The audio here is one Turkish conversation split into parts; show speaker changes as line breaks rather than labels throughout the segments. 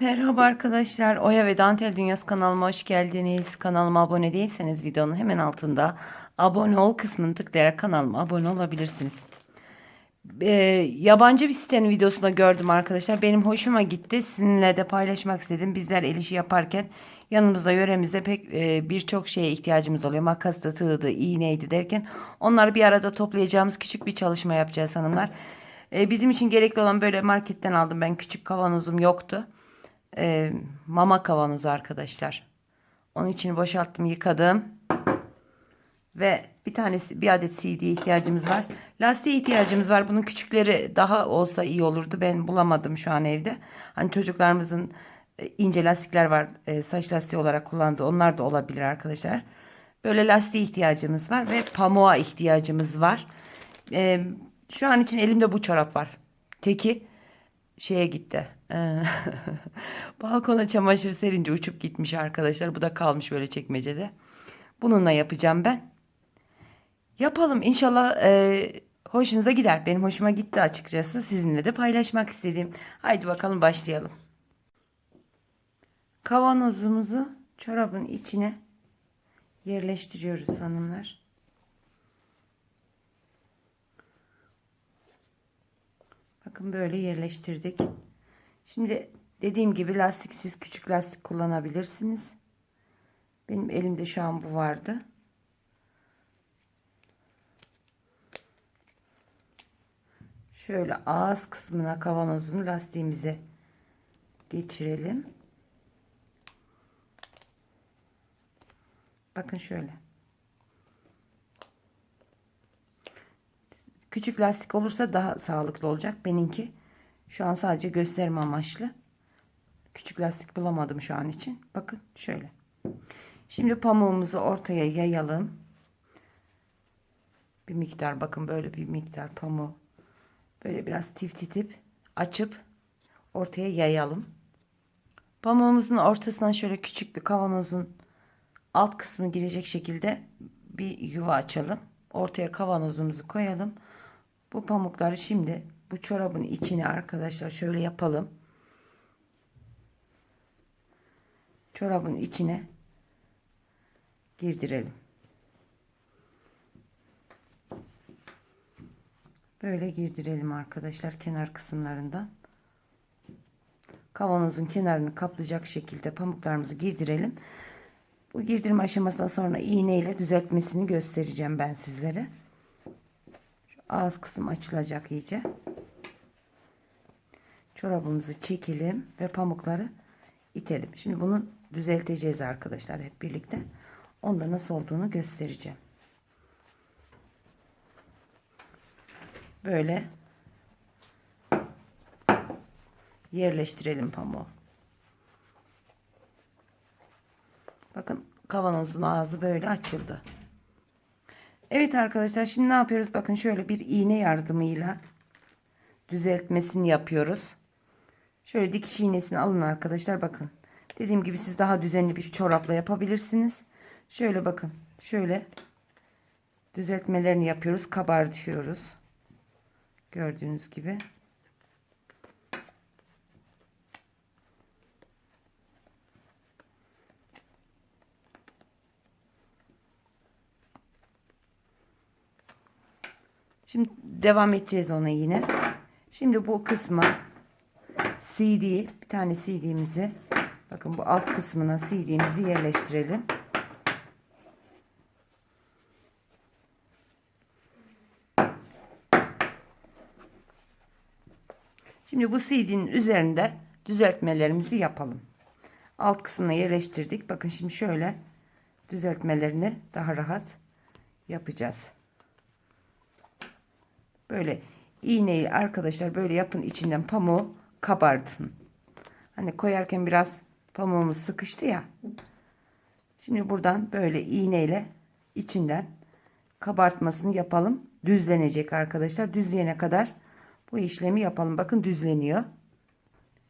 Merhaba arkadaşlar. Oya ve Dantel Dünyası kanalıma hoş geldiniz. Kanalıma abone değilseniz videonun hemen altında abone ol kısmını tıklayarak kanalıma abone olabilirsiniz. Ee, yabancı bir sitenin videosunda gördüm arkadaşlar. Benim hoşuma gitti. Sizinle de paylaşmak istedim. Bizler el işi yaparken yanımızda yöremizde pek e, birçok şeye ihtiyacımız oluyor. Makaslı, tığdı, iğneydi derken onları bir arada toplayacağımız küçük bir çalışma yapacağız hanımlar. Ee, bizim için gerekli olan böyle marketten aldım. Ben küçük kavanozum yoktu. Ee, mama kavanozu arkadaşlar. Onun için boşalttım, yıkadım. Ve bir tanesi bir adet CD ihtiyacımız var. Lastiğe ihtiyacımız var. Bunun küçükleri daha olsa iyi olurdu. Ben bulamadım şu an evde. Hani çocuklarımızın e, ince lastikler var. e, Saç lastiği olarak kullandığı. Onlar da olabilir arkadaşlar. Böyle lastiğe ihtiyacımız var ve pamuğa ihtiyacımız var. E, şu an için elimde bu çorap var. Teki şeye gitti. Ee, Balkona çamaşır serince uçup gitmiş arkadaşlar. Bu da kalmış böyle çekmecede. Bununla yapacağım ben. Yapalım inşallah e, hoşunuza gider. Benim hoşuma gitti açıkçası. Sizinle de paylaşmak istedim. Haydi bakalım başlayalım. Kavanozumuzu çorabın içine yerleştiriyoruz hanımlar. Bakın böyle yerleştirdik. Şimdi dediğim gibi lastiksiz küçük lastik kullanabilirsiniz. Benim elimde şu an bu vardı. Şöyle ağız kısmına kavanozun lastiğimizi geçirelim. Bakın şöyle. Küçük lastik olursa daha sağlıklı olacak. Benimki şu an sadece gösterme amaçlı. Küçük lastik bulamadım şu an için. Bakın şöyle. Şimdi pamuğumuzu ortaya yayalım. Bir miktar bakın böyle bir miktar pamuğu böyle biraz tifletip açıp ortaya yayalım. Pamuğumuzun ortasına şöyle küçük bir kavanozun alt kısmı girecek şekilde bir yuva açalım. Ortaya kavanozumuzu koyalım. Bu pamukları şimdi bu çorabın içine arkadaşlar şöyle yapalım. Çorabın içine girdirelim. Böyle girdirelim arkadaşlar kenar kısımlarından. Kavanozun kenarını kaplayacak şekilde pamuklarımızı girdirelim. Bu girdirme aşamasından sonra iğneyle düzeltmesini göstereceğim ben sizlere. Ağız kısım açılacak iyice. Çorabımızı çekelim ve pamukları itelim. Şimdi bunu düzelteceğiz arkadaşlar hep birlikte. Onda nasıl olduğunu göstereceğim. Böyle yerleştirelim pamuğu. Bakın kavanozun ağzı böyle açıldı. Evet arkadaşlar şimdi ne yapıyoruz? Bakın şöyle bir iğne yardımıyla düzeltmesini yapıyoruz. Şöyle dikiş iğnesini alın arkadaşlar bakın. Dediğim gibi siz daha düzenli bir çorapla yapabilirsiniz. Şöyle bakın. Şöyle düzeltmelerini yapıyoruz. Kabartıyoruz. Gördüğünüz gibi. Şimdi devam edeceğiz ona yine. Şimdi bu kısma CD bir tane CD'mizi bakın bu alt kısmına CD'mizi yerleştirelim. Şimdi bu CD'nin üzerinde düzeltmelerimizi yapalım. Alt kısmına yerleştirdik. Bakın şimdi şöyle düzeltmelerini daha rahat yapacağız. Böyle iğneyi arkadaşlar böyle yapın içinden pamuğu kabartın. Hani koyarken biraz pamuğumuz sıkıştı ya. Şimdi buradan böyle iğneyle içinden kabartmasını yapalım. Düzlenecek arkadaşlar. Düzleyene kadar bu işlemi yapalım. Bakın düzleniyor.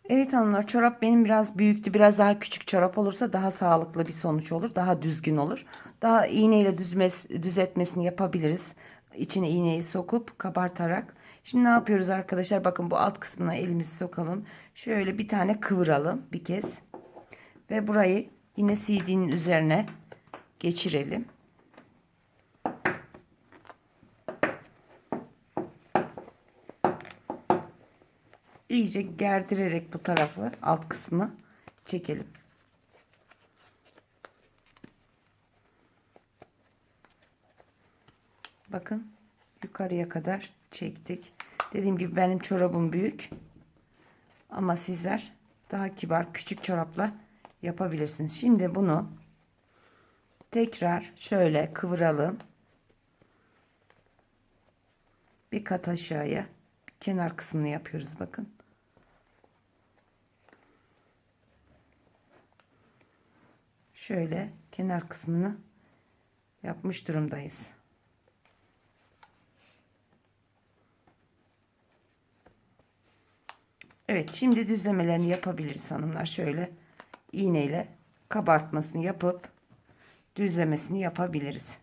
Evet hanımlar çorap benim biraz büyüktü. Biraz daha küçük çorap olursa daha sağlıklı bir sonuç olur. Daha düzgün olur. Daha iğneyle düzmez, düzeltmesini yapabiliriz. İçine iğneyi sokup kabartarak Şimdi ne yapıyoruz arkadaşlar? Bakın bu alt kısmına elimizi sokalım. Şöyle bir tane kıvıralım bir kez. Ve burayı yine CD'nin üzerine geçirelim. İyice gerdirerek bu tarafı alt kısmı çekelim. Bakın yukarıya kadar çektik. Dediğim gibi benim çorabım büyük. Ama sizler daha kibar küçük çorapla yapabilirsiniz. Şimdi bunu tekrar şöyle kıvıralım. Bir kat aşağıya kenar kısmını yapıyoruz bakın. Şöyle kenar kısmını yapmış durumdayız. Evet şimdi düzlemelerini yapabiliriz hanımlar. Şöyle iğneyle kabartmasını yapıp düzlemesini yapabiliriz.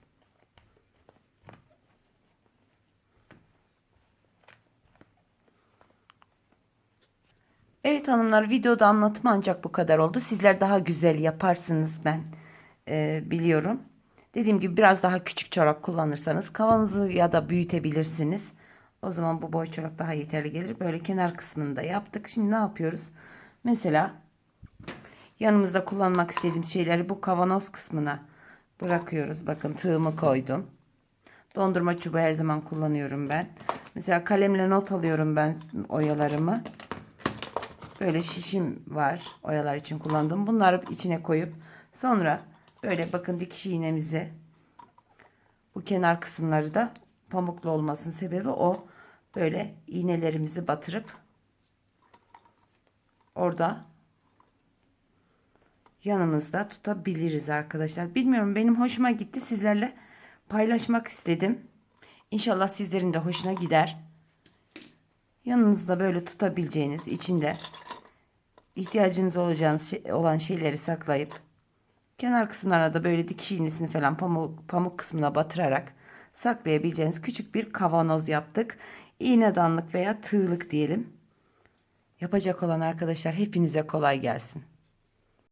Evet hanımlar videoda anlatım ancak bu kadar oldu. Sizler daha güzel yaparsınız ben e, biliyorum. Dediğim gibi biraz daha küçük çorap kullanırsanız kavanozu ya da büyütebilirsiniz. O zaman bu boy çorap daha yeterli gelir. Böyle kenar kısmını da yaptık. Şimdi ne yapıyoruz? Mesela yanımızda kullanmak istediğim şeyleri bu kavanoz kısmına bırakıyoruz. Bakın tığımı koydum. Dondurma çubuğu her zaman kullanıyorum ben. Mesela kalemle not alıyorum ben oyalarımı. Böyle şişim var oyalar için kullandığım. Bunları içine koyup sonra böyle bakın dikiş iğnemizi bu kenar kısımları da pamuklu olmasının sebebi o. Böyle iğnelerimizi batırıp orada yanımızda tutabiliriz arkadaşlar. Bilmiyorum benim hoşuma gitti. Sizlerle paylaşmak istedim. İnşallah sizlerin de hoşuna gider. Yanınızda böyle tutabileceğiniz içinde ihtiyacınız olacağınız şey, olan şeyleri saklayıp kenar kısımlarına da böyle dikiş iğnesini falan pamuk, pamuk kısmına batırarak saklayabileceğiniz küçük bir kavanoz yaptık. İğnedanlık veya tığlık diyelim. Yapacak olan arkadaşlar hepinize kolay gelsin.